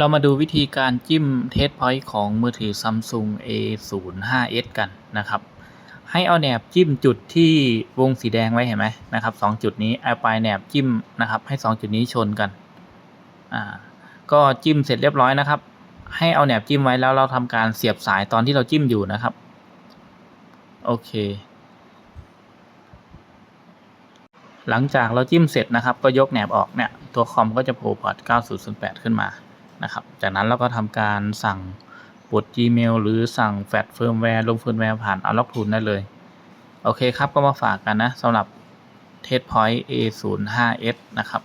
เรามาดูวิธีการจิ้มเทสพอยต์ของมือถือ Samsung A05s กันนะครับ ให้เอาแหนบจิ้มจุดที่วงสีแดงไว้เห็นไหมนะครับสองจุดนี้เอาปลายแหนบจิ้มนะครับ ให้สองจุดนี้ชนกันอ่าก็จิ้มเสร็จเรียบร้อยนะครับ ให้เอาแหนบจิ้มไว้แล้วเราทำการเสียบสายตอนที่เราจิ้มอยู่นะครับ โอเค หลังจากเราจิ้มเสร็จนะครับ ก็ยกแหนบออกเนี่ย ตัวคอมก็จะโผล่พอร์ต9008 ขึ้นมา นะครับ จากนั้นเราก็ทำการสั่งบท Gmail หรือสั่งแฟลชเฟิร์มแวร์ลงเฟิร์มแวร์ผ่านเอาล็อกทูนได้เลย โอเคครับก็มาฝากกันนะสำหรับเทสพอยต์ A05s นะครับ